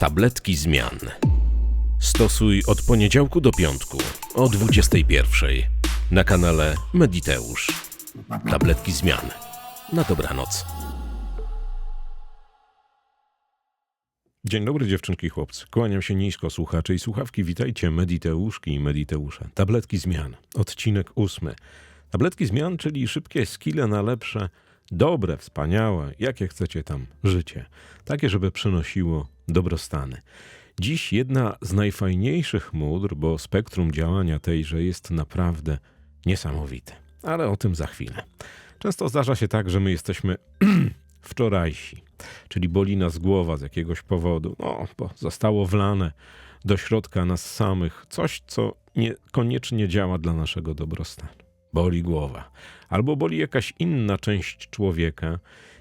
Tabletki zmian. Stosuj od poniedziałku do piątku o 21 na kanale Mediteusz. Tabletki zmian. Na dobranoc. Dzień dobry dziewczynki i chłopcy. Kłaniam się nisko słuchacze i słuchawki. Witajcie Mediteuszki i Mediteusze. Tabletki zmian. Odcinek ósmy. Tabletki zmian, czyli szybkie skille na lepsze, dobre, wspaniałe, jakie chcecie tam życie. Takie, żeby przynosiło dobrostany. Dziś jedna z najfajniejszych módr, bo spektrum działania tejże jest naprawdę niesamowite. Ale o tym za chwilę. Często zdarza się tak, że my jesteśmy wczorajsi, czyli boli nas głowa z jakiegoś powodu, no, bo zostało wlane do środka nas samych coś, co niekoniecznie działa dla naszego dobrostanu. Boli głowa, albo boli jakaś inna część człowieka,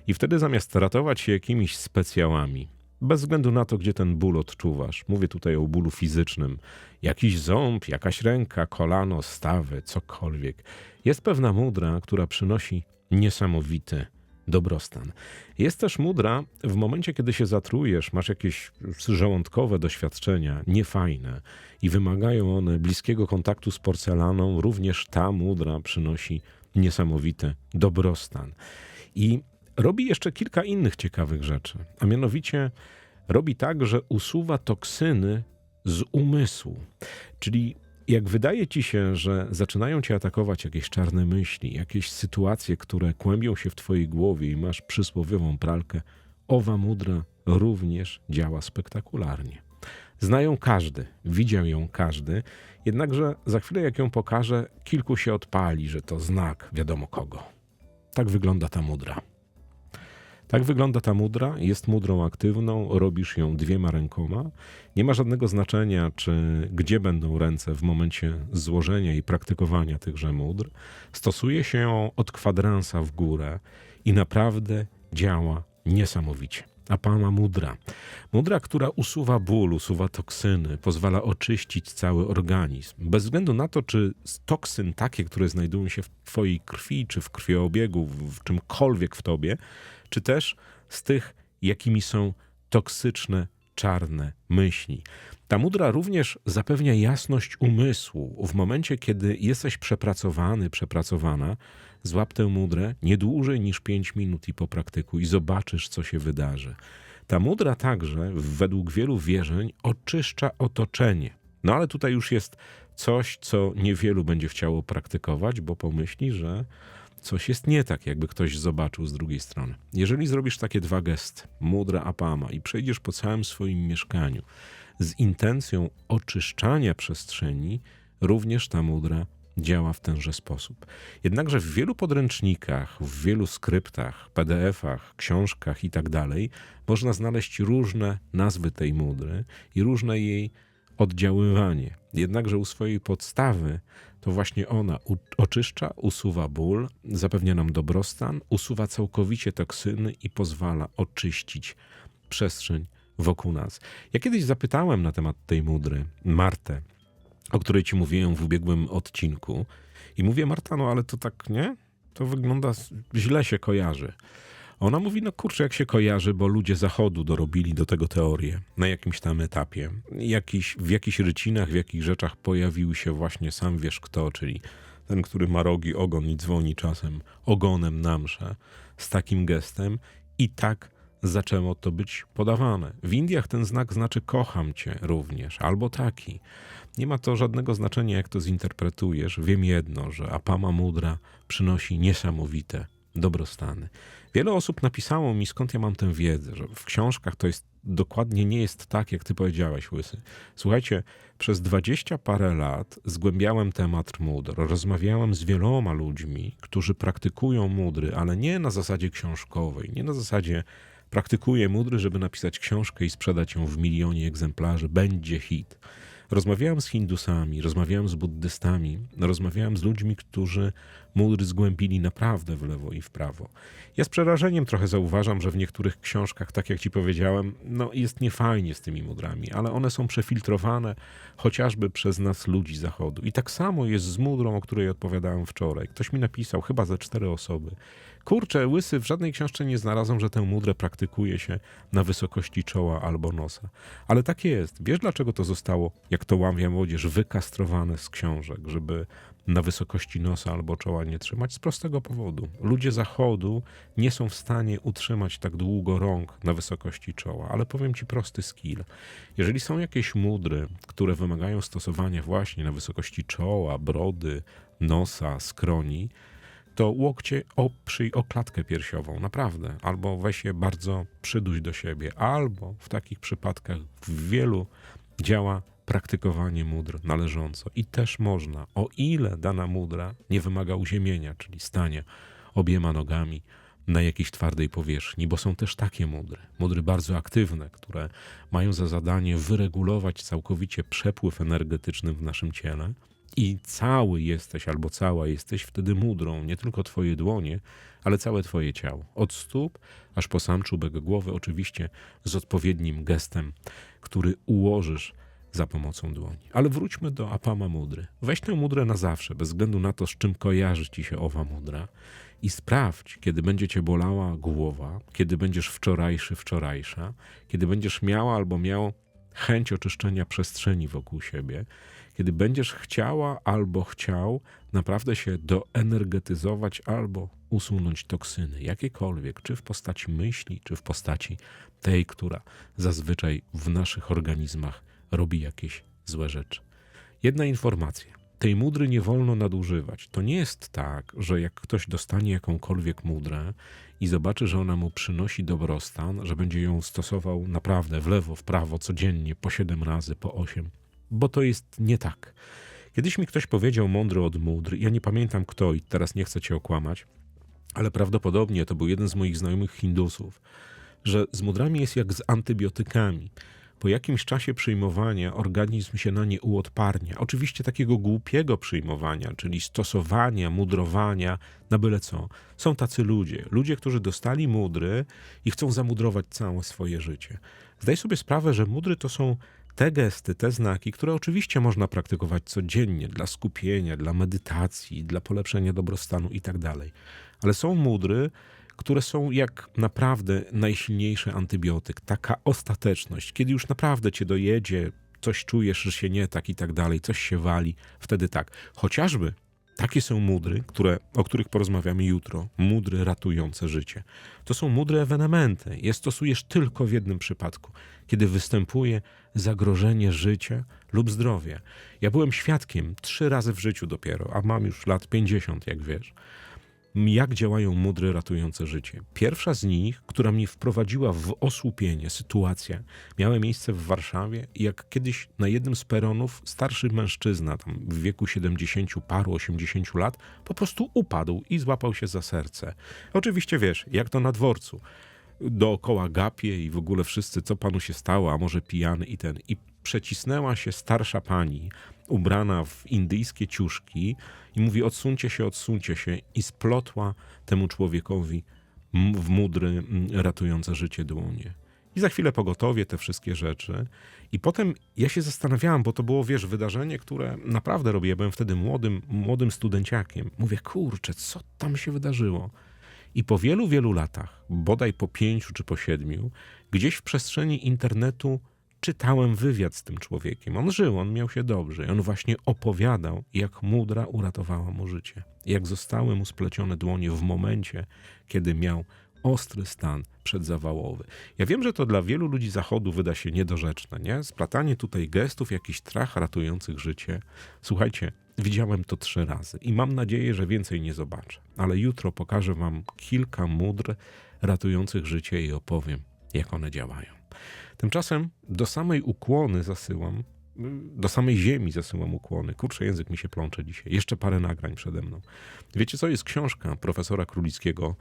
i wtedy zamiast ratować się jakimiś specjałami, bez względu na to, gdzie ten ból odczuwasz, mówię tutaj o bólu fizycznym, jakiś ząb, jakaś ręka, kolano, stawy, cokolwiek, jest pewna mudra, która przynosi niesamowity dobrostan. Jest też mudra w momencie, kiedy się zatrujesz, masz jakieś żołądkowe doświadczenia, niefajne i wymagają one bliskiego kontaktu z porcelaną, również ta mudra przynosi niesamowity dobrostan. I robi jeszcze kilka innych ciekawych rzeczy, a mianowicie robi tak, że usuwa toksyny z umysłu. Czyli jak wydaje ci się, że zaczynają cię atakować jakieś czarne myśli, jakieś sytuacje, które kłębią się w twojej głowie i masz przysłowiową pralkę, owa mudra również działa spektakularnie. Znają każdy, widział ją każdy, jednakże za chwilę jak ją pokażę, kilku się odpali, że to znak wiadomo kogo. Tak wygląda ta mudra. Tak wygląda ta mudra. Jest mudrą aktywną, robisz ją dwiema rękoma. Nie ma żadnego znaczenia, czy gdzie będą ręce w momencie złożenia i praktykowania tychże mudr. Stosuje się ją od kwadransa w górę i naprawdę działa niesamowicie. Apama mudra. Mudra, która usuwa ból, usuwa toksyny, pozwala oczyścić cały organizm. Bez względu na to, czy toksyn takie, które znajdują się w twojej krwi, czy w krwiobiegu, w czymkolwiek w tobie, czy też z tych, jakimi są toksyczne, czarne myśli. Ta mudra również zapewnia jasność umysłu. W momencie, kiedy jesteś przepracowany, przepracowana, złap tę mudrę nie dłużej niż 5 minut i popraktykuj i zobaczysz, co się wydarzy. Ta mudra także, według wielu wierzeń, oczyszcza otoczenie. No ale tutaj już jest coś, co niewielu będzie chciało praktykować, bo pomyśli, że coś jest nie tak, jakby ktoś zobaczył z drugiej strony. Jeżeli zrobisz takie dwa gesty, mudra apama, i przejdziesz po całym swoim mieszkaniu z intencją oczyszczania przestrzeni, również ta mudra działa w tenże sposób. Jednakże w wielu podręcznikach, w wielu skryptach, PDF-ach, książkach i tak można znaleźć różne nazwy tej mudry i różne jej oddziaływanie. Jednakże u swojej podstawy to właśnie ona oczyszcza, usuwa ból, zapewnia nam dobrostan, usuwa całkowicie toksyny i pozwala oczyścić przestrzeń wokół nas. Ja kiedyś zapytałem na temat tej mudry Martę, o której ci mówiłem w ubiegłym odcinku. I mówię, Marta, no ale to tak nie? To wygląda, źle się kojarzy. Ona mówi, no kurczę, jak się kojarzy, bo ludzie zachodu dorobili do tego teorię na jakimś tam etapie. Jakiś, w jakichś rycinach, w jakichś rzeczach pojawił się właśnie sam wiesz kto, czyli ten, który ma rogi, ogon i dzwoni czasem ogonem na mszę z takim gestem i tak zaczęło to być podawane. W Indiach ten znak znaczy kocham cię również, albo taki. Nie ma to żadnego znaczenia, jak to zinterpretujesz. Wiem jedno, że Apama Mudra przynosi niesamowite dobrostany. Wiele osób napisało mi, skąd ja mam tę wiedzę, że w książkach to jest dokładnie nie jest tak, jak ty powiedziałeś, Łysy. Słuchajcie, przez dwadzieścia parę lat zgłębiałem temat mudr. Rozmawiałem z wieloma ludźmi, którzy praktykują mudry, ale nie na zasadzie książkowej, nie na zasadzie praktykuję mudry, żeby napisać książkę i sprzedać ją w milionie egzemplarzy, będzie hit. Rozmawiałem z Hindusami, rozmawiałem z buddystami, rozmawiałem z ludźmi, którzy mudry zgłębili naprawdę w lewo i w prawo. Ja z przerażeniem trochę zauważam, że w niektórych książkach, tak jak ci powiedziałem, no jest niefajnie z tymi mudrami, ale one są przefiltrowane chociażby przez nas ludzi zachodu. I tak samo jest z mudrą, o której odpowiadałem wczoraj. Ktoś mi napisał, chyba ze cztery osoby, Kurczę, łysy w żadnej książce nie znalazłem, że tę mudrę praktykuje się na wysokości czoła albo nosa. Ale tak jest. Wiesz, dlaczego to zostało, jak to łamia młodzież, wykastrowane z książek, żeby na wysokości nosa albo czoła nie trzymać? Z prostego powodu. Ludzie zachodu nie są w stanie utrzymać tak długo rąk na wysokości czoła, ale powiem ci prosty skill. Jeżeli są jakieś mudry, które wymagają stosowania właśnie na wysokości czoła, brody, nosa, skroni, to łokcie oprzyj o klatkę piersiową, naprawdę. Albo weź je bardzo przyduś do siebie, albo w takich przypadkach w wielu działa praktykowanie mudr należąco. I też można, o ile dana mudra nie wymaga uziemienia, czyli stania obiema nogami na jakiejś twardej powierzchni, bo są też takie mudry, mudry bardzo aktywne, które mają za zadanie wyregulować całkowicie przepływ energetyczny w naszym ciele i cały jesteś albo cała jesteś wtedy mudrą, nie tylko twoje dłonie, ale całe twoje ciało. Od stóp aż po sam czubek głowy, oczywiście z odpowiednim gestem, który ułożysz za pomocą dłoni. Ale wróćmy do Apama Mudry. Weź tę mudrę na zawsze, bez względu na to, z czym kojarzy ci się owa mudra i sprawdź, kiedy będzie cię bolała głowa, kiedy będziesz wczorajszy, wczorajsza, kiedy będziesz miała albo miał chęć oczyszczenia przestrzeni wokół siebie, kiedy będziesz chciała albo chciał naprawdę się doenergetyzować albo usunąć toksyny, jakiekolwiek, czy w postaci myśli, czy w postaci tej, która zazwyczaj w naszych organizmach robi jakieś złe rzeczy. Jedna informacja. Tej mudry nie wolno nadużywać. To nie jest tak, że jak ktoś dostanie jakąkolwiek mudrę i zobaczy, że ona mu przynosi dobrostan, że będzie ją stosował naprawdę w lewo, w prawo, codziennie, po siedem razy, po osiem, bo to jest nie tak. Kiedyś mi ktoś powiedział mądry od mudr, ja nie pamiętam kto i teraz nie chcę cię okłamać, ale prawdopodobnie to był jeden z moich znajomych Hindusów, że z mudrami jest jak z antybiotykami. Po jakimś czasie przyjmowania organizm się na nie uodparnia. Oczywiście takiego głupiego przyjmowania, czyli stosowania, mudrowania na byle co. Są tacy ludzie, ludzie, którzy dostali mudry i chcą zamudrować całe swoje życie. Zdaj sobie sprawę, że mudry to są te gesty, te znaki, które oczywiście można praktykować codziennie dla skupienia, dla medytacji, dla polepszenia dobrostanu itd. Tak Ale są mudry, które są jak naprawdę najsilniejszy antybiotyk, taka ostateczność, kiedy już naprawdę cię dojedzie, coś czujesz, że się nie tak i tak dalej, coś się wali, wtedy tak. Chociażby takie są mudry, które, o których porozmawiamy jutro, mudry ratujące życie. To są mudre ewenementy. Je stosujesz tylko w jednym przypadku, kiedy występuje zagrożenie życia lub zdrowia. Ja byłem świadkiem trzy razy w życiu dopiero, a mam już lat 50, jak wiesz jak działają mudry ratujące życie. Pierwsza z nich, która mnie wprowadziła w osłupienie, sytuacja, miała miejsce w Warszawie, jak kiedyś na jednym z peronów starszy mężczyzna, tam w wieku 70 paru, 80 lat, po prostu upadł i złapał się za serce. Oczywiście wiesz, jak to na dworcu. Dookoła gapie i w ogóle wszyscy, co panu się stało, a może pijany i ten. I przecisnęła się starsza pani, ubrana w indyjskie ciuszki i mówi odsuńcie się, odsuńcie się i splotła temu człowiekowi w mudry ratujące życie dłonie. I za chwilę pogotowie, te wszystkie rzeczy. I potem ja się zastanawiałam, bo to było, wiesz, wydarzenie, które naprawdę robię. Ja byłem wtedy młodym, młodym studenciakiem. Mówię, kurczę, co tam się wydarzyło? I po wielu, wielu latach, bodaj po pięciu czy po siedmiu, gdzieś w przestrzeni internetu czytałem wywiad z tym człowiekiem. On żył, on miał się dobrze. I on właśnie opowiadał, jak mudra uratowała mu życie. Jak zostały mu splecione dłonie w momencie, kiedy miał ostry stan przedzawałowy. Ja wiem, że to dla wielu ludzi zachodu wyda się niedorzeczne, nie? Splatanie tutaj gestów, jakichś trach ratujących życie. Słuchajcie, widziałem to trzy razy i mam nadzieję, że więcej nie zobaczę. Ale jutro pokażę wam kilka mudr ratujących życie i opowiem, jak one działają. Tymczasem do samej ukłony zasyłam, do samej ziemi zasyłam ukłony. Kurczę, język mi się plącze dzisiaj. Jeszcze parę nagrań przede mną. Wiecie co? Jest książka profesora Królickiego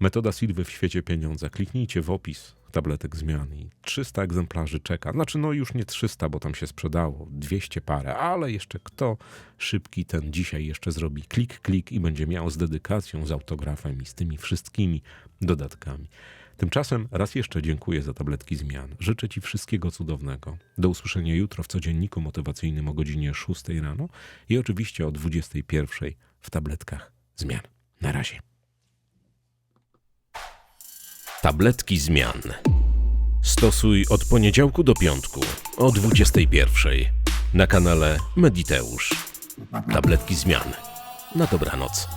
Metoda Silwy w świecie pieniądza. Kliknijcie w opis tabletek zmian i 300 egzemplarzy czeka. Znaczy, no już nie 300, bo tam się sprzedało, 200 parę, ale jeszcze kto szybki ten dzisiaj jeszcze zrobi klik, klik i będzie miał z dedykacją, z autografem i z tymi wszystkimi dodatkami. Tymczasem raz jeszcze dziękuję za tabletki zmian. Życzę Ci wszystkiego cudownego. Do usłyszenia jutro w codzienniku motywacyjnym o godzinie 6 rano i oczywiście o 21 w tabletkach zmian. Na razie. Tabletki zmian. Stosuj od poniedziałku do piątku o 21 na kanale Mediteusz. Tabletki zmian. Na dobranoc.